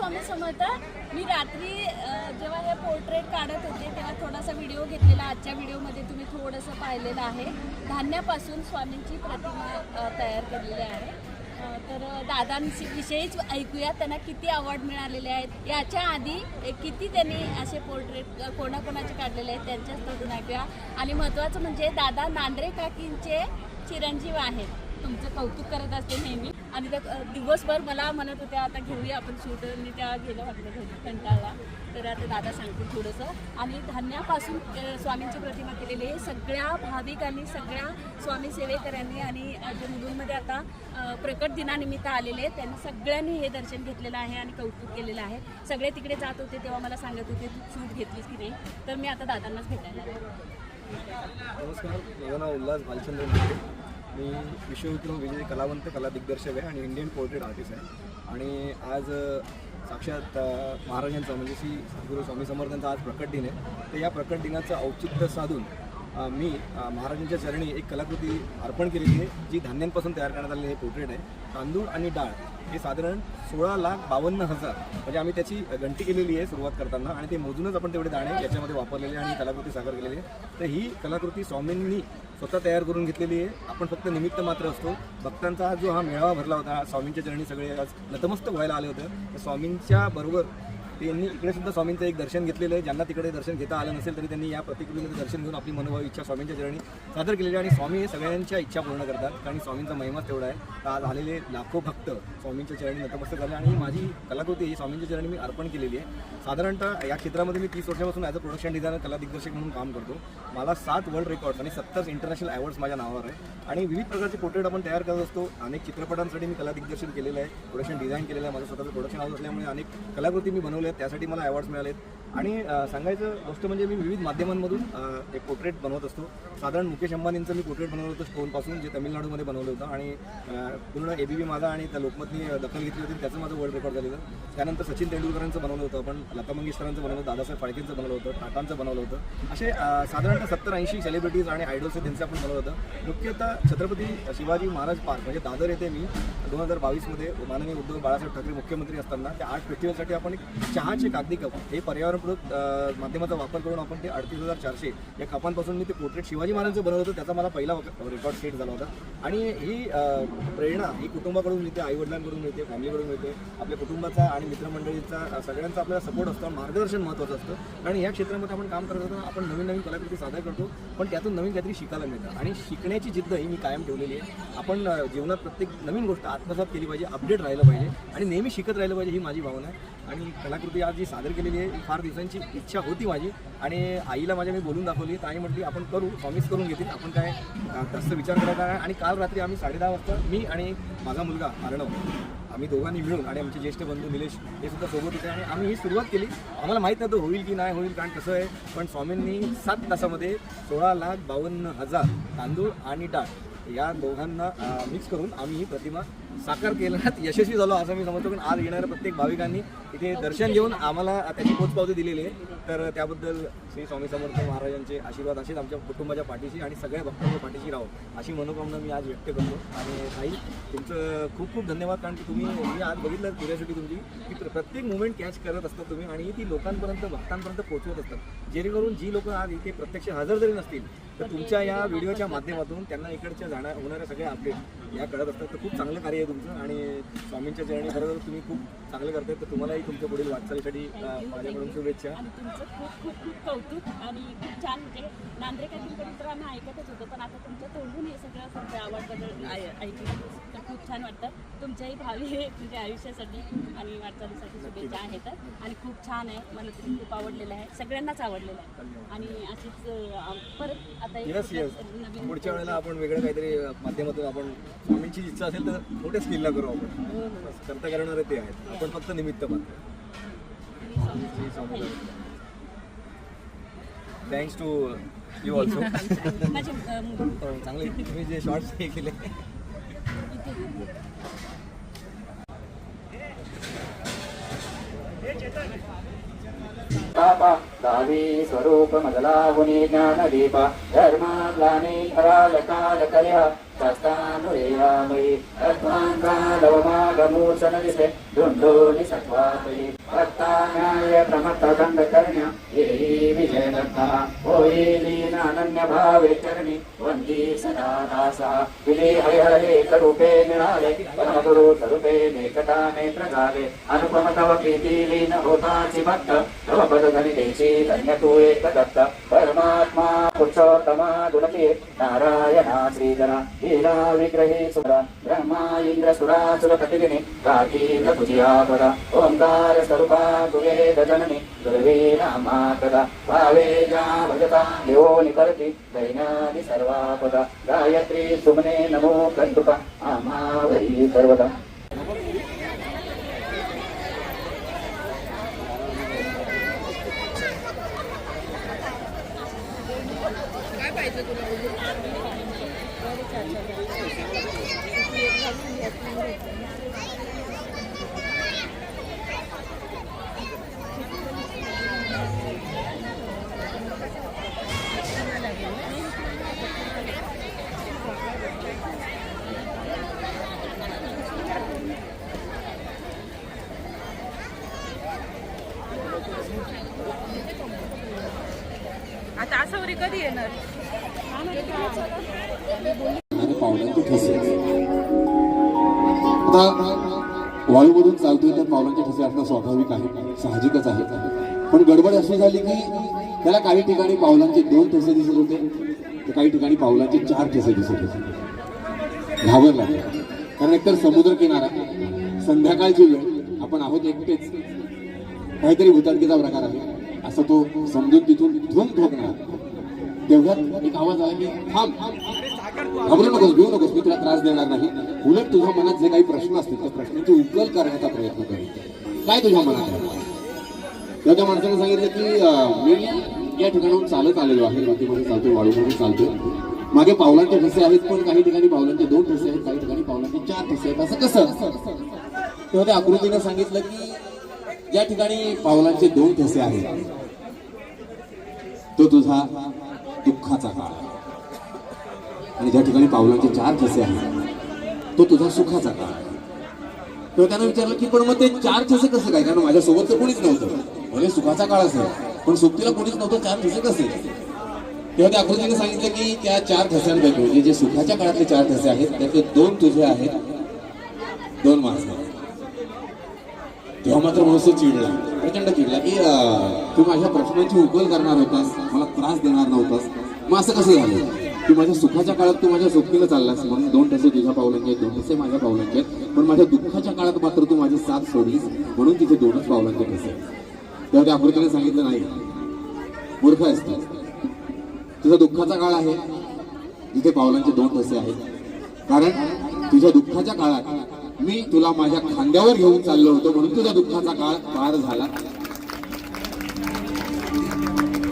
स्वामी समर्थ मी रात्री जेव्हा हे पोर्ट्रेट काढत होते तेव्हा थोडासा व्हिडिओ घेतलेला. आजच्या व्हिडिओमध्ये तुम्ही थोडंसं पाहिलेलं आहे. धान्यापासून स्वामींची प्रतिमा तयार केलेली आहे. तर दादांशी विषयीच ऐकूया. त्यांना किती अवॉर्ड मिळालेले आहेत? याच्या आधी किती त्यांनी असे पोर्ट्रेट कोणाकोणाचे काढलेले आहेत त्यांच्याच तोडून ऐकूया. आणि महत्त्वाचं म्हणजे दादा नांद्रे काकींचे चिरंजीव आहेत. तुमचं कौतुक करत असते नेहमी. आणि त्या दिवसभर मला म्हणत होत्या आता घेऊया आपण शूट मी त्या गेलं वाटलं घरी कंटाळला. तर आता दादा सांगतो थोडंसं. आणि धान्यापासून स्वामींची प्रतिमा केलेली आहे. सगळ्या भाविकांनी सगळ्या स्वामी सेवेकऱ्यांनी आणि जे मुलूंमध्ये आता प्रकट दिनानिमित्त आलेले आहेत. त्यांनी सगळ्यांनी हे दर्शन घेतलेलं आहे आणि कौतुक केलेलं आहे. सगळे तिकडे जात होते तेव्हा मला सांगत होते तू शूट घेतलीस की नाही? तर मी आता दादांनाच भेटायला नमस्कार. माझं नाव उल्हास भालचंद्र मी विश्वविक्रम विजय कलावंत कला दिग्दर्शक आहे आणि इंडियन पोर्ट्रेट आर्टिस्ट आहे. आणि आज साक्षात महाराजांचा म्हणजे श्री गुरु स्वामी समर्थांचा आज प्रकट दिन आहे. तर या प्रकट दिनाचं औचित्य साधून मी महाराजांच्या चरणी एक कलाकृती अर्पण केलेली आहे जी धान्यांपासून तयार करण्यात आलेली हे पोर्ट्रेट आहे. तांदूळ आणि डाळ हे साधारण सोळा लाख बावन्न हजार म्हणजे आम्ही त्याची गणती केलेली आहे सुरुवात करताना आणि ते मोजूनच आपण तेवढे दाणे याच्यामध्ये वापरलेले आणि कलाकृती साकार केलेली आहे. तर ही कलाकृती स्वामींनी स्वतः तयार करून घेतलेली आहे. आपण फक्त निमित्त मात्र असतो. भक्तांचा जो हा मेळावा भरला होता स्वामींच्या चरणी सगळे आज नतमस्तक व्हायला आले होते. तर स्वामींच्या बरोबर त्यांनी इकडे सुद्धा स्वामींचं एक दर्शन घेतलेलं आहे. ज्यांना तिकडे दर्शन घेता आलं नसेल तरी त्यांनी या प्रतिकृतीमध्ये दर्शन घेऊन आपली मनोभाव इच्छा स्वामींच्या चरणी सादर केलेली आहे. आणि स्वामी हे सगळ्यांच्या इच्छा पूर्ण करतात. कारण स्वामींचा महिमाच तेवढा आहे. आज आलेले लाखो भक्त स्वामींच्या चरणी नतमस्तक झाले. आणि ही माझी कलाकृती ही स्वामींच्या चरणी मी अर्पण केलेली आहे. साधारणतः या क्षेत्रामध्ये मी तीस वर्षापासून ॲज अ प्रोडक्शन डिझायनर कला दिग्दर्शक म्हणून काम करतो. मला सात वर्ल्ड रेकॉर्ड्स आणि सत्तर इंटरनॅशनल अवॉर्ड्स माझ्या नावावर आहे. आणि विविध प्रकारचे पोर्ट्रेट आपण तयार करत असतो. अनेक चित्रपटांसाठी मी कला दिग्दर्शन केलेलं आहे. प्रोडक्शन डिझाईन केलेलं आहे. माझं स्वतःचं प्रोडक्शन हाऊस असल्यामुळे अनेक कलाकृती मी बनवल्या आहेत त्यासाठी मला अवॉर्ड्स मिळालेत. आणि सांगायचं गोष्ट म्हणजे मी विविध माध्यमांमधून एक पोर्ट्रेट बनवत असतो. साधारण मुकेश अंबानींचं मी पोर्ट्रेट बनवलं होतं स्टोनपासून जे तमिळनाडूमध्ये बनवलं होतं. आणि पूर्ण ए बी बी माझा आणि त्या लोकमतनी दखल घेतली होती. त्याचं माझं वर्ल्ड रेकॉर्ड झालेलं. त्यानंतर सचिन तेंडुलकरांचं बनवलं होतं. आपण लता मंगेशकरांचं बनवलं होतं. दादासाहेब फाळकेंचं बनवलं होतं. टाटांचं बनवलं होतं. असे साधारणतः सत्तर ऐंशी सेलिब्रिटीज आणि आयडल्स त्यांचं आपण बनवलं होतं. मुख्यतः छत्रपती शिवाजी महाराज पार्क म्हणजे दादर येथे मी दोन हजार बावीसमध्ये माननीय उद्धव बाळासाहेब ठाकरे मुख्यमंत्री असताना त्या आर्ट फेस्टिवलसाठी आपण एक चहाचे कागदी कप. हे पर्यावरणपूरक माध्यमाचा वापर करून आपण ते अडतीस हजार चारशे या कपांपासून मी ते पोर्ट्रेट शिवाजी महाराजांचं बनवलं होतं. त्याचा मला पहिला रेकॉर्ड सेट झाला होता. आणि ही प्रेरणा ही कुटुंबाकडून मिळते आईवडिलांकडून मिळते फॅमिलीकडून मिळते. आपल्या कुटुंबाचा आणि मित्रमंडळीचा सगळ्यांचा आपल्याला सपोर्ट असतो मार्गदर्शन महत्त्वाचं असतं. कारण या क्षेत्रामध्ये आपण काम करत असताना आपण नवीन नवीन कलाकृती सादर करतो पण त्यातून नवीन काहीतरी शिकायला मिळतं. आणि शिकण्याची जिद्द ही मी कायम ठेवलेली आहे. आपण जीवनात प्रत्येक नवीन गोष्ट आत्मसात केली पाहिजे अपडेट राहिलं पाहिजे आणि नेहमी शिकत राहिलं पाहिजे ही माझी भावना आहे. आणि कलाकृती आज जी सादर केलेली आहे ही फार दिवसांची इच्छा होती माझी. आणि आईला माझ्या मी बोलून दाखवली. तर आई म्हटली आपण करू स्वामीच करून घेतील. आपण काय अ, जास्त विचार करायचा आहे आणि काल रात्री आम्ही साडेदहा वाजता मी आणि माझा मुलगा अर्णव आम्ही दोघांनी मिळून आणि आमचे ज्येष्ठ बंधू निलेश हे सुद्धा सोबत होते. आणि आम्ही ही सुरुवात केली. आम्हाला माहीत नव्हतं होईल की नाही होईल कारण कसं आहे. पण स्वामींनी सात तासामध्ये सोळा लाख बावन्न हजार तांदूळ आणि डाळ या दोघांना मिक्स करून आम्ही ही प्रतिमा साकार केल्यात. यशस्वी झालो असं मी समजतो पण आज येणाऱ्या प्रत्येक भाविकांनी इथे दर्शन घेऊन आम्हाला त्याची पोचपावती दिलेली आहे. तर त्याबद्दल श्री स्वामी समर्थ महाराजांचे आशीर्वाद असेच आमच्या कुटुंबाच्या पाठीशी आणि सगळ्या भक्तांच्या पाठीशी राहो अशी मनोकामना मी आज व्यक्त करतो. आणि ताई तुमचं खूप खूप धन्यवाद कारण की तुम्ही मी आज बघितलं क्युरियासिटी तुमची की प्रत्येक मुवमेंट कॅच करत असतात तुम्ही आणि ती लोकांपर्यंत भक्तांपर्यंत पोहोचवत असतात. जेणेकरून जी लोकं आज इथे प्रत्यक्ष हजर जरी नसतील तर तुमच्या या व्हिडिओच्या माध्यमातून त्यांना इकडच्या जाण्या होणाऱ्या सगळ्या अपडेट या कळत असतात. तर खूप चांगलं कार्य आहे तुमचं आणि स्वामींच्या चरणी बरोबर तुम्ही खूप चांगलं करताय. तर तुम्हालाही तुमच्या पुढील वाटचालीसाठी माझ्याकडून शुभेच्छा. आणि तुमचं खूप खूप खूप कौतुक आणि खूप छान म्हणजे नांद्रे काकींकडून तर आम्ही ऐकतच होतो पण आता तुमच्या तोंडून हे सगळं तुमच्या आवडबद्दल ऐकलं. तर खूप छान वाटतं. तुमच्याही भावी म्हणजे आयुष्यासाठी आणि वाटचालीसाठी शुभेच्छा आहेत. आणि खूप छान आहे. मला तरी खूप आवडलेलं आहे. सगळ्यांनाच आवडलेलं आहे. आणि अशीच परत येस येस पुढच्या वेळेला आपण वेगळं काहीतरी माध्यमातून आपण स्वामींची इच्छा असेल तर मोठ्या स्किलला करू आपण. करता करणारे ते आहेत. आपण फक्त निमित्त मात्र. थँक्स टू यू ऑल्सो चांगले. तुम्ही जे शॉर्ट्स हे केले. पाप दावी स्वरूप मदलाहुनी ज्ञानदीप धर्माग्लानी कराल काल कलह शास्त्रानुरेयामयी अध्वान् कालवमागमूर्छन दिसे दोंडोली सत्वापरी भक्तान्याय प्रमत्तदण्डकर्ण्य येई विजयदत्तः होयेलीन अनन्य भावे चरणी वन्दी सदा दासा विले हरिहरे करूपे निराले परमगुरु स्वरूपे नेकटा नेत्र झाले अनुपम तव प्रीती लीन होताची भक्त तव पदधनी देशी धन्य तू एक दत्त परमात्मा पुरुषोत्तमा गुणती नारायणा श्रीधरा लीला विग्रहे सुरा ब्रह्मा इंद्र सुरासुर प्रतिगिनी राखील तुझियापदा ओंकार स्वरूपा तुगे गजननी दुर्वे नामा कदा भावे जा भजता देवोनि निपरति दैनादि सर्वापदा। गायत्री सुमने नमो कंटुका आमा Thank सर्वदा। आता आसावरी कधी येणार? आणि पावलांचे ठसे. आता चालतोय तर पावलांचे ठसे असणं स्वाभाविक आहे साहजिकच आहे. पण गडबड अशी झाली की त्याला काही ठिकाणी पावलांचे दोन ठसे दिसत होते तर काही ठिकाणी पावलांचे चार ठसे दिसत होते. घाबरला कारण एकतर समुद्र किनारा संध्याकाळची वेळ आपण आहोत एकटेच. काहीतरी भूताटकीचा प्रकार आहे. असं तो समजून तिथून धूम ठोकणार. तेवढ्यात एक आवाज आला की थांब. घाबरू नकोस घेऊ नकोस मी तुला त्रास देणार नाही. उलट तुझ्या मनात जे काही प्रश्न असतील त्या प्रश्नांची उकल करण्याचा प्रयत्न कर काय तुझ्या मनात आहे? तेव्हा त्या माणसाने सांगितलं की मी या ठिकाणाहून चालत आलेलो आहे. मातीमध्ये चालतोय वाळूमध्ये चालतो मागे पावलांचे ठसे आहेत पण काही ठिकाणी पावलांचे दोन ठसे आहेत काही ठिकाणी पावलांचे चार ठसे आहेत. असं कसं? तेव्हा त्या आकृतीनं सांगितलं की ज्या ठिकाणी पावलांचे दोन ठसे आहेत. तो तुझा दुःखाचा काळ आहे. आणि ज्या ठिकाणी पावलांचे चार ठसे आहेत तो तुझा सुखाचा काळ आहे. तर त्यानं विचारलं की पण मग ते चार ठसे कसं काय कारण माझ्यासोबत तर कोणीच नव्हतं म्हणजे सुखाचा काळ असेल पण सोबतीला कोणीच नव्हतं चार ठसे कसे तेव्हा त्या आकृतीने सांगितलं की त्या चार ठस्यांपैकी म्हणजे जे सुखाच्या काळातले चार ठसे आहेत त्यातले दोन तुझे आहेत दोन माझे तेव्हा मात्र मनुष्य चिडला. प्रचंड चिडला. की तू माझ्या प्रश्नांची उकल करणार होतास. मला त्रास देणार नव्हतास. मग असं कसं झालं? की माझ्या सुखाच्या काळात तू माझ्या सोबतीला चाललास. म्हणून दोन ठसे तुझ्या पावलांचे आहेत दोन ठसे माझ्या पावलांचे आहेत. पण माझ्या दुःखाच्या काळात मात्र तू माझी साथ सोडलीस. म्हणून तिथे दोनच पावलांचे ठसे तेव्हा त्या आकृतीने सांगितलं नाही. मूर्ख असतात. तुझा दुःखाचा काळ आहे. जिथे पावलांचे दोन ठसे आहेत. कारण तुझ्या दुःखाच्या काळात मी तुला माझ्या खांद्यावर घेऊन चाललो होतो म्हणून तुझा दुःखाचा काळ पार झाला.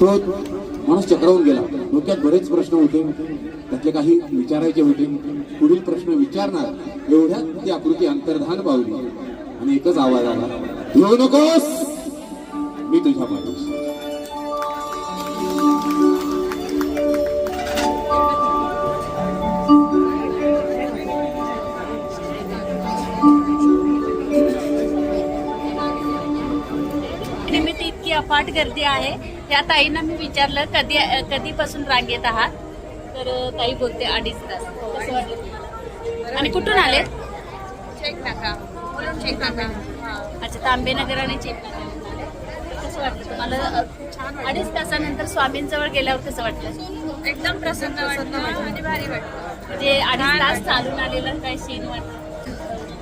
तो माणूस चक्रवून गेला. डोक्यात बरेच प्रश्न होते. त्यातले काही विचारायचे होते. पुढील प्रश्न विचारणार. एवढ्यात ती आकृती अंतर्धान पावली. आणि एकच आवाज आला. घेऊ नकोस! मी तुझ्या पाठीशी. अफाट गर्दी आहे. त्या ताईंना मी विचारलं कधी कधीपासून रांगेत आहात? तर ताई बोलते अडीच तास. कसं वाटलं तुम्हाला? आणि कुठून आले? चेक टाका बोलून चेक टाका अच्छा तांबेनगर आणि चेकनाकडून आले. तर कसं वाटलं तुम्हाला? अ, अडीच तासानंतर स्वामींजवळ गेल्यावर कसं वाटलं? एकदम प्रसन्न वाटलं. आणि भारी वाटलं. म्हणजे अडीच तास चालून आलेलं काय सीन वाटलं.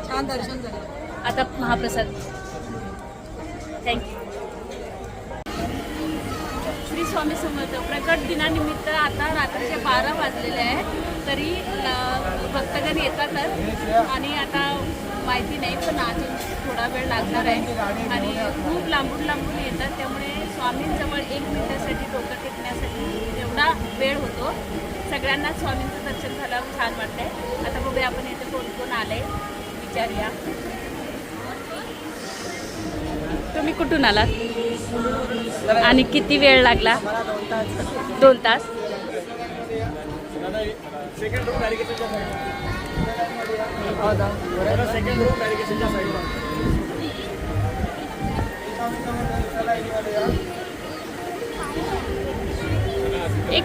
छान दर्शन झालं. आता महाप्रसाद. थँक्यू श्री स्वामी समर्थ प्रकट दिनानिमित्त आता रात्रीचे बारा वाजलेले आहे तरी भक्तगण येतातच. आणि आता माहिती नाही पण अजून थोडा वेळ लागणार आहे. आणि खूप लांबून लांबून येतात. त्यामुळे स्वामींजवळ एक मिनिटासाठी डोकं टेकण्यासाठी एवढा वेळ होतो. सगळ्यांना स्वामींचं दर्शन झाल्यावर छान वाटतंय. आता बघूया आपण इथे कोण कोण आलंय. विचारूया. तुम्ही कुठून आलात? आणि किती वेळ लागला? दोन तास.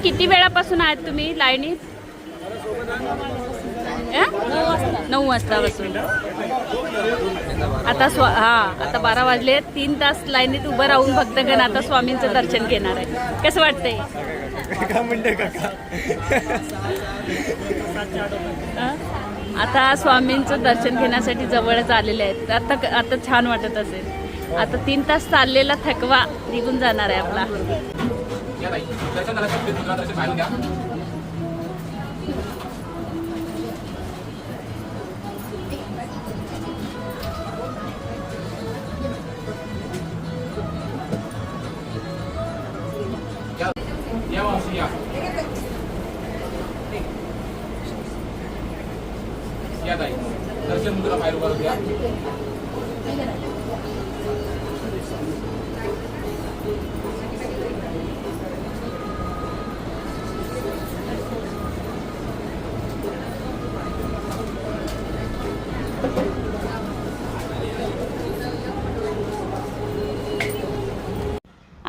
किती वेळापासून आहात तुम्ही? लाईनीत? नऊ वाजतापासून. आता स्व हा आता बारा वाजले तीन तास लाईनीत उभं राहून भक्तगण आता स्वामींचं दर्शन घेणार आहे कसं वाटतंय? आता स्वामींचं दर्शन घेण्यासाठी जवळच आलेले आहेत. आता आता छान वाटत असेल. आता तीन तास चाललेला थकवा निघून जाणार आहे आपला.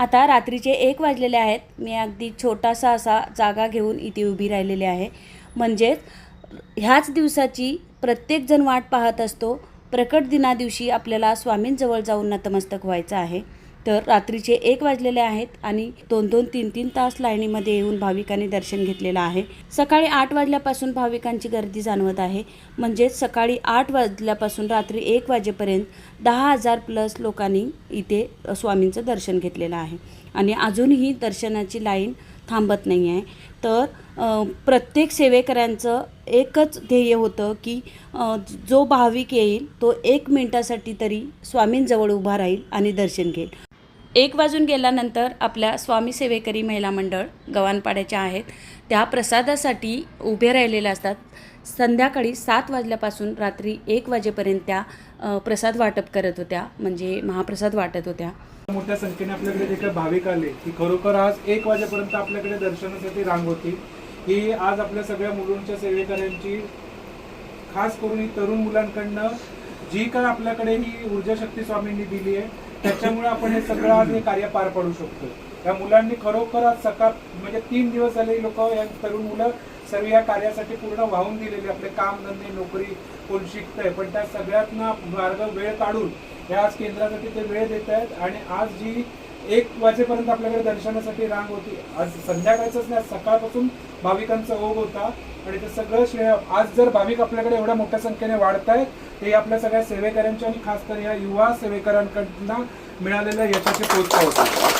आता रात्रीचे एक वाजलेले आहेत. मी अगदी छोटासा असा जागा घेऊन इथे उभी राहिलेली आहे. म्हणजेच ह्याच दिवसाची प्रत्येकजण वाट पाहत असतो. प्रकट दिनादिवशी आपल्याला स्वामींजवळ जाऊन नतमस्तक व्हायचं आहे. तर रात्रीचे एक वाजलेले आहेत आणि दोन दोन तीन तीन तास लाईनीमध्ये येऊन भाविकांनी दर्शन घेतलेलं आहे. सकाळी आठ वाजल्यापासून भाविकांची गर्दी जाणवत आहे. म्हणजेच सकाळी आठ वाजल्यापासून रात्री एक वाजेपर्यंत दहा हजार प्लस लोकांनी इथे स्वामींचं दर्शन घेतलेलं आहे. आणि अजूनही दर्शनाची लाईन थांबत नाही आहे. तर प्रत्येक सेवेकऱ्यांचं एकच ध्येय होतं की जो भाविक येईल तो एक मिनटासाठी तरी स्वामींजवळ उभा राहील आणि दर्शन घेईल. एक वाजून गेल्यानंतर आपल्या स्वामी सेवेकरी महिला मंडळ गव्हाणपाड्याच्या आहेत. त्या प्रसादासाठी उभे राहिलेल्या असतात. संध्याकाळी सात वाजल्यापासून रात्री एक वाजेपर्यंत त्या प्रसाद वाटप करत होत्या. म्हणजे महाप्रसाद वाटत होत्या. मोठ्या संख्येने आपल्याकडे जे काही भाविक आले की खरोखर आज एक वाजेपर्यंत आपल्याकडे दर्शनासाठी रांग होती. ही आज आपल्या सगळ्या मुलांच्या सेवेकऱ्यांची खास करून ही तरुण मुलांकडनं जी काय आपल्याकडे ही ऊर्जा शक्ती स्वामींनी दिली आहे त्याच्यामुळे आपण हे सगळं आज हे कार्य पार पाडू शकतो. या मुलांनी खरोखर आज सकाळ म्हणजे तीन दिवस झाले लोक या तरुण मुलं सर्व या कार्यासाठी पूर्ण वाहून दिलेले आपले काम धंदे नोकरी कोण शिकतंय. पण त्या सगळ्यातनं मार्ग वेळ काढून या आज केंद्रासाठी ते वेळ देत आहेत आणि आज जी एक वाजेपर्यंत आपल्याकडे दर्शनासाठी रांग होती आज संध्याकाळचंच नाही आज सकाळपासून भाविकांचा ओघ होता. आणि ते सगळं श्रेय आज जर भाविक आपल्याकडे एवढ्या मोठ्या संख्येने वाढत आहेत ते आपल्या सगळ्या सेवेकऱ्यांच्या आणि खास तर या युवा सेवेकऱ्यांकडनं मिळालेल्या यशाची पोचता होती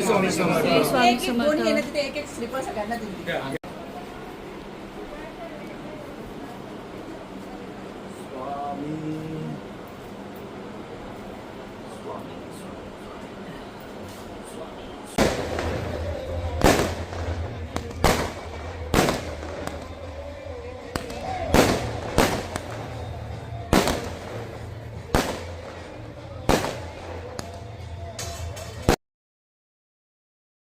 स्वामी समर्थ एक एक कोणी येणं तिथे एक एक स्लीपर सगळ्यांना दिली